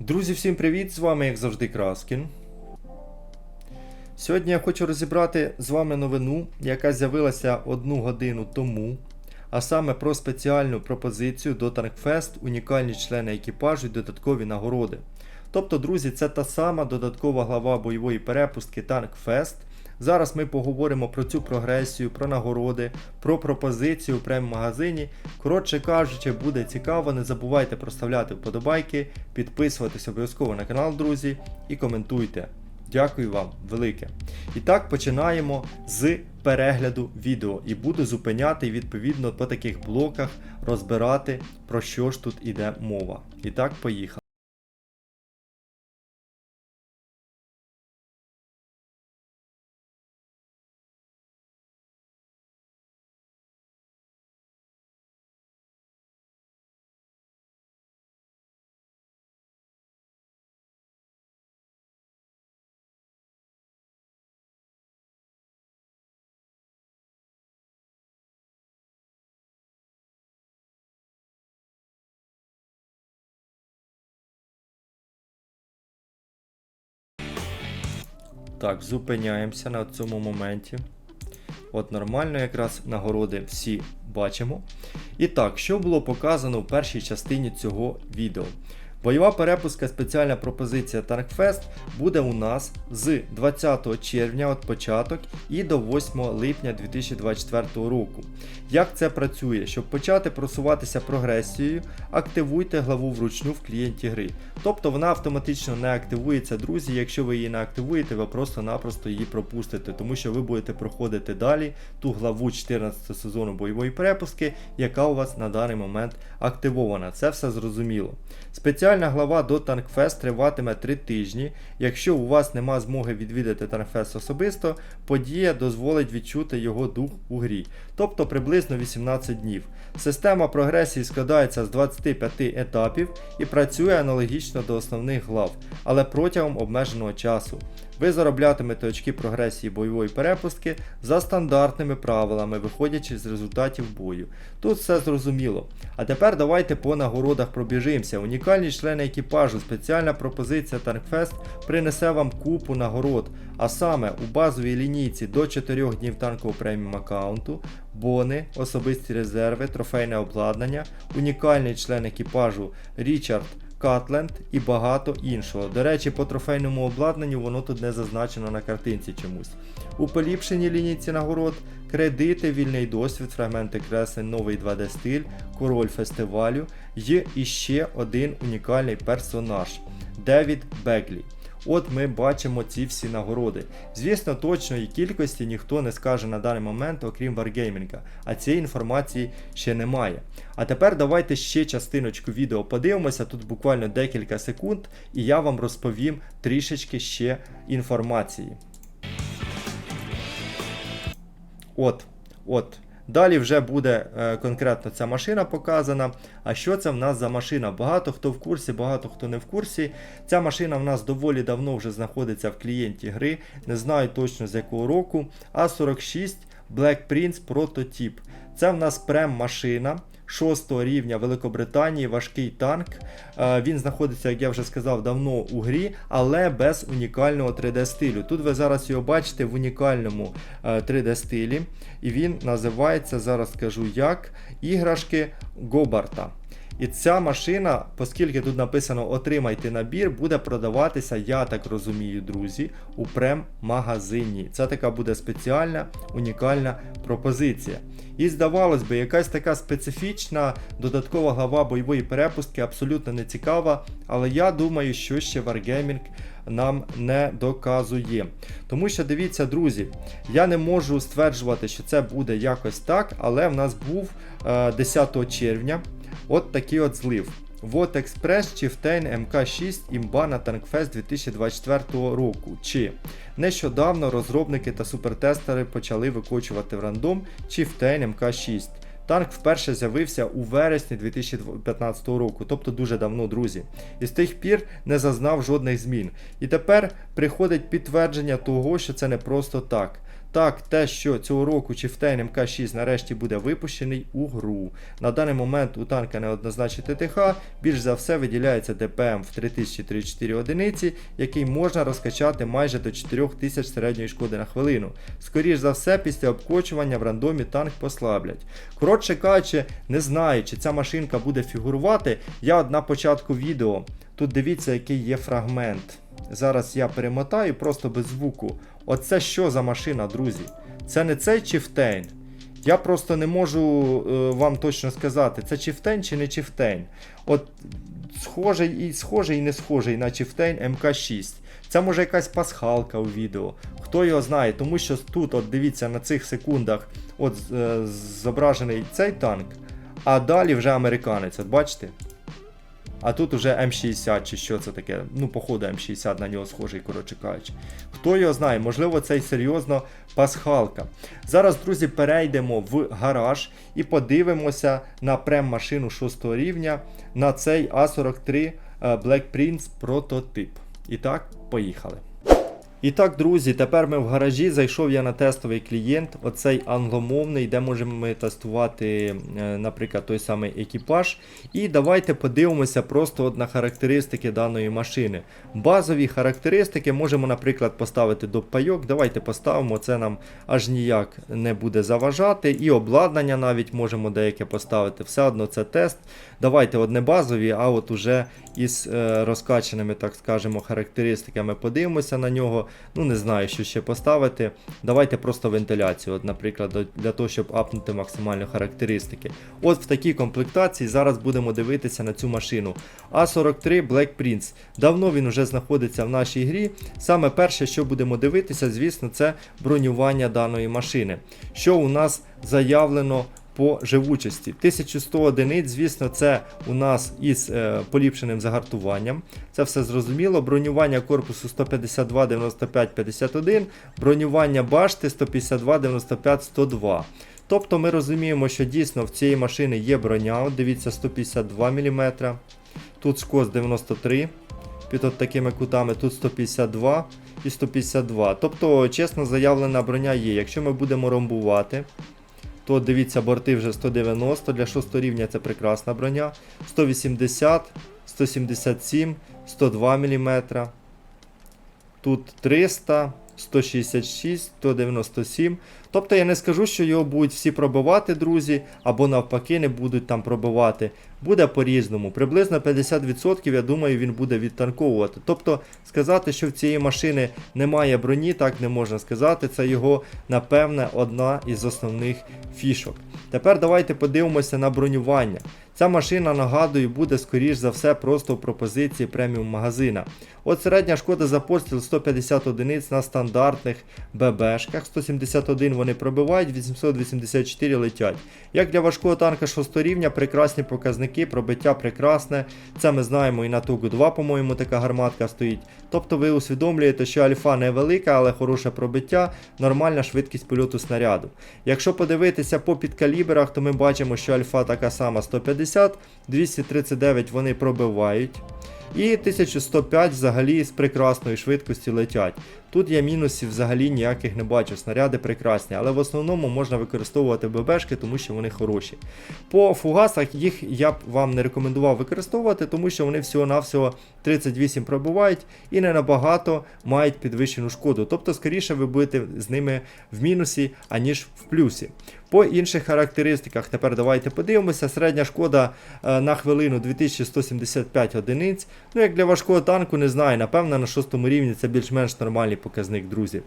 Друзі, всім привіт! З вами, як завжди, Краскін. Сьогодні я хочу розібрати з вами новину, яка з'явилася одну годину тому, а саме про спеціальну пропозицію до Танкфест, унікальні члени екіпажу і додаткові нагороди. Тобто, друзі, це та сама додаткова глава бойової перепустки Танкфест. Зараз ми поговоримо про цю прогресію, про нагороди, про пропозицію у прем-магазині. Коротше кажучи, буде цікаво. Не забувайте проставляти вподобайки, підписуватись обов'язково на канал, друзі, і коментуйте. Дякую вам велике. І так починаємо з перегляду відео і буду зупиняти відповідно по таких блоках розбирати про що ж тут іде мова. І так, поїхали. Так, зупиняємося на цьому моменті. От нормально якраз нагороди всі бачимо. І так, що було показано в першій частині цього відео? Бойова перепуска спеціальна пропозиція Танкфест буде у нас з 20 червня от початок і до 8 липня 2024 року. Як це працює? Щоб почати просуватися прогресією, активуйте главу вручну в клієнті гри. Тобто вона автоматично не активується, друзі. Якщо ви її не активуєте, ви просто-напросто її пропустите, тому що ви будете проходити далі ту главу 14 сезону бойової перепуски, яка у вас на даний момент активована. Це все зрозуміло. Спеціальна глава до Танкфест триватиме 3 тижні. Якщо у вас нема змоги відвідати Танкфест особисто, подія дозволить відчути його дух у грі, тобто приблизно 18 днів. Система прогресії складається з 25 етапів і працює аналогічно до основних глав, але протягом обмеженого часу. Ви зароблятимете очки прогресії бойової перепустки за стандартними правилами, виходячи з результатів бою. Тут все зрозуміло. А тепер давайте по нагородах пробіжимося. Унікальні члени екіпажу, спеціальна пропозиція Танкфест принесе вам купу нагород, а саме у базовій лінійці до 4 днів танкового преміум аккаунту, бони, особисті резерви, трофейне обладнання, унікальний член екіпажу Річард. Катленд і багато іншого. До речі, по трофейному обладнанню воно тут не зазначено на картинці чомусь. У поліпшеній лінійці нагород кредити, вільний досвід, фрагменти креслень, новий 2D стиль, король фестивалю є іще один унікальний персонаж Девід Беглі. От ми бачимо ці всі нагороди. Звісно, точної кількості ніхто не скаже на даний момент, окрім Wargaming, а цієї інформації ще немає. А тепер давайте ще частиночку відео подивимося, тут буквально декілька секунд, і я вам розповім трішечки ще інформації. От, от. Далі вже буде е, конкретно ця машина показана. А що це в нас за машина? Багато хто в курсі, багато хто не в курсі. Ця машина в нас доволі давно вже знаходиться в клієнті гри. Не знаю точно з якого року. А46 Black Prince Prototype. Це в нас прем-машина. 6 рівня Великобританії важкий танк. Е, Він знаходиться, як я вже сказав, давно у грі, але без унікального 3D стилю. Тут ви зараз його бачите в унікальному 3D стилі. І він називається, зараз скажу як, іграшки Гобарта. І ця машина, оскільки тут написано отримайте набір, буде продаватися, я так розумію, друзі, у прем-магазині. Це така буде спеціальна унікальна пропозиція. І здавалось би, якась така специфічна додаткова глава бойової перепустки абсолютно не цікава, але я думаю, що ще Wargaming нам не доказує. Тому що дивіться, друзі, я не можу стверджувати, що це буде якось так, але в нас був е, 10 червня. От такий от злив. Вот Express Chieftain MK6 імба на Tankfest 2024 року. Чи нещодавно розробники та супертестери почали викочувати в рандом Chieftain MK6. Танк вперше з'явився у вересні 2015 року, тобто дуже давно, друзі. І з тих пір не зазнав жодних змін. І тепер приходить підтвердження того, що це не просто так. Так, те, що цього року Chieftain МК6 нарешті буде випущений у гру. На даний момент у танка неоднозначний ТТХ, більш за все виділяється ДПМ в 3034 одиниці, який можна розкачати майже до 4000 середньої шкоди на хвилину. Скоріш за все, після обкочування в рандомі танк послаблять. Коротше кажучи, не знаю, чи ця машинка буде фігурувати. Я на початку відео. Тут дивіться, який є фрагмент. Зараз я перемотаю просто без звуку. Оце що за машина, друзі? Це не цей Chieftain. Я просто не можу е, вам точно сказати, це Chieftain чи не Chieftain. От схожий і схожий і не схожий на Chieftain МК6. Це може якась пасхалка у відео. Хто його знає, тому що тут, от дивіться, на цих секундах от е, зображений цей танк, а далі вже американець. От бачите? А тут уже М60 чи що це таке. Ну, походу, М60 на нього схожий, коротше кажучи. Хто його знає, можливо, це й серйозно пасхалка. Зараз, друзі, перейдемо в гараж і подивимося на прем-машину 6 рівня на цей А43 е, Black Prince прототип. І так, поїхали. І так, друзі, тепер ми в гаражі. Зайшов я на тестовий клієнт, оцей англомовний, де можемо ми тестувати, е, наприклад, той самий екіпаж. І давайте подивимося просто от на характеристики даної машини. Базові характеристики можемо, наприклад, поставити до пайок. Давайте поставимо, це нам аж ніяк не буде заважати. І обладнання навіть можемо деяке поставити. Все одно це тест. Давайте от не базові, а от уже із е, розкачаними, так скажемо, характеристиками подивимося на нього. Ну, не знаю, що ще поставити. Давайте просто вентиляцію, от, наприклад, для того, щоб апнути максимально характеристики. От в такій комплектації зараз будемо дивитися на цю машину. А43 Black Prince. Давно він вже знаходиться в нашій грі. Саме перше, що будемо дивитися, звісно, це бронювання даної машини. Що у нас заявлено по живучості. 1100 одиниць, звісно, це у нас із е, поліпшеним загартуванням. Це все зрозуміло. Бронювання корпусу 152, 95, 51, бронювання башти 152, 95, 102. Тобто ми розуміємо, що дійсно в цієї машини є броня. От дивіться, 152 мм. Тут скос 93 під от такими кутами, тут 152 і 152. Тобто, чесно, заявлена броня є. Якщо ми будемо ромбувати, то дивіться, борти вже 190, для 6 рівня це прекрасна броня. 180, 177, 102 мм. Тут 300, 166, 197. Тобто я не скажу, що його будуть всі пробивати, друзі, або навпаки не будуть там пробивати. Буде по-різному. Приблизно 50%, я думаю, він буде відтанковувати. Тобто сказати, що в цієї машини немає броні, так не можна сказати. Це його, напевне, одна із основних фішок. Тепер давайте подивимося на бронювання. Ця машина, нагадую, буде скоріш за все просто в пропозиції преміум магазина. От середня шкода за постріл 150 одиниць на стандартних ББшках, 171 вони пробивають, 884 летять. Як для важкого танка 6 рівня, прекрасні показники, пробиття прекрасне. Це ми знаємо і на Тугу 2, по-моєму, така гарматка стоїть. Тобто ви усвідомлюєте, що альфа невелика, але хороше пробиття, нормальна швидкість польоту снаряду. Якщо подивитися по підкаліберах, то ми бачимо, що альфа така сама 150, 239 вони пробивають. І 1105 взагалі з прекрасної швидкості летять. Тут я мінусів взагалі ніяких не бачу. Снаряди прекрасні, але в основному можна використовувати ББшки, тому що вони хороші. По фугасах їх я б вам не рекомендував використовувати, тому що вони всього-навсього 38 пробувають і не набагато мають підвищену шкоду. Тобто, скоріше ви будете з ними в мінусі, аніж в плюсі. По інших характеристиках, тепер давайте подивимося. Середня шкода е, на хвилину 2175 одиниць. Ну, як для важкого танку, не знаю, напевно, на 6 рівні це більш-менш нормальний показник, друзі.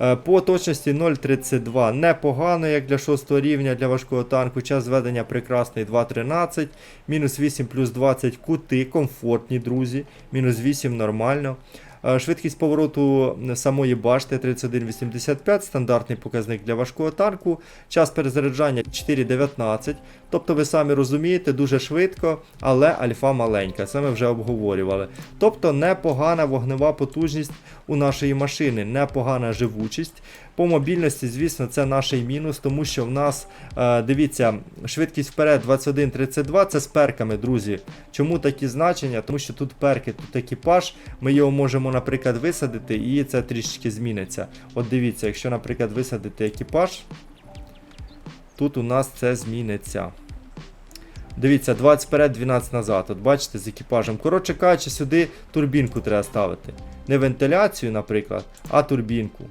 Е, По точності 0,32 непогано, як для 6 рівня для важкого танку. Час зведення прекрасний 2,13, мінус 8 плюс 20 кути, комфортні, друзі. Мінус 8 нормально. Е, Швидкість повороту самої башти 31,85, стандартний показник для важкого танку. Час перезаряджання 4,19. Тобто ви самі розумієте, дуже швидко, але альфа маленька. Це ми вже обговорювали. Тобто непогана вогнева потужність у нашої машини, непогана живучість. По мобільності, звісно, це наш мінус, тому що в нас, е, дивіться, швидкість вперед 21.32, це з перками, друзі. Чому такі значення? Тому що тут перки, тут екіпаж, ми його можемо наприклад, висадити, і це трішечки зміниться. От дивіться, якщо, наприклад, висадити екіпаж, тут у нас це зміниться. Дивіться, 20 вперед, 12 назад. От бачите, з екіпажем. Коротше кажучи, сюди турбінку треба ставити. Не вентиляцію, наприклад, а турбінку.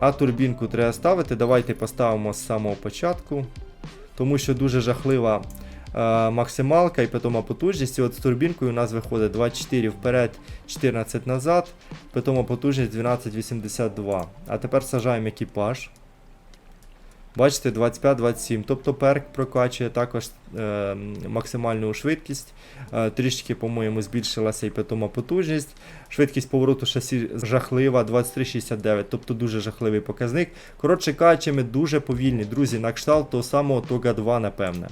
А турбінку треба ставити. Давайте поставимо з самого початку. Тому що дуже жахлива максималка і потім потужність. І от з турбінкою у нас виходить 24 вперед, 14 назад, потім потужність 12,82. А тепер сажаємо екіпаж. Бачите, 25-27. Тобто перк прокачує також е, максимальну швидкість. Е, трішки, по-моєму, збільшилася і потім потужність. Швидкість повороту шасі жахлива, 23,69, тобто дуже жахливий показник. Коротше кажучи, ми дуже повільні, друзі, на кшталт того самого Тога 2, напевне.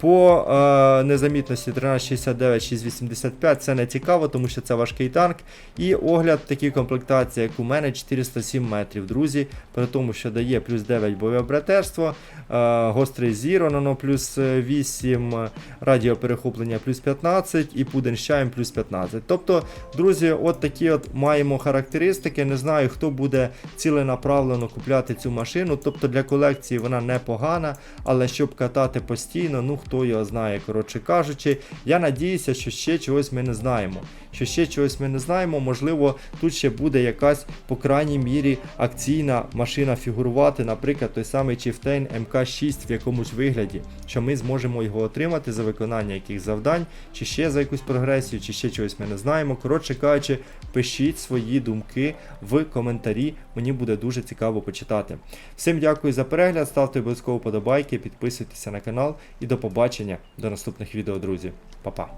По е, незамітності 1369-685 це не цікаво, тому що це важкий танк. І огляд такій комплектації, як у мене, 407 метрів, друзі. При тому, що дає плюс 9 бойове братерство, е, гострий зіро, нано плюс 8, е, радіоперехоплення плюс 15 і пуден з чаєм плюс 15. Тобто, друзі, от такі от маємо характеристики. Не знаю, хто буде ціленаправлено купляти цю машину. Тобто для колекції вона непогана, але щоб катати постійно, ну хто його знає, коротше кажучи. Я надіюся, що ще чогось ми не знаємо. Що ще чогось ми не знаємо, можливо, тут ще буде якась, по крайній мірі, акційна машина фігурувати, наприклад, той самий Chieftain MK6 в якомусь вигляді, що ми зможемо його отримати за виконання яких завдань, чи ще за якусь прогресію, чи ще чогось ми не знаємо. Коротше кажучи, пишіть свої думки в коментарі, мені буде дуже цікаво почитати. Всім дякую за перегляд, ставте обов'язково подобайки, підписуйтеся на канал і до побачення до наступних відео, друзі. Па-па!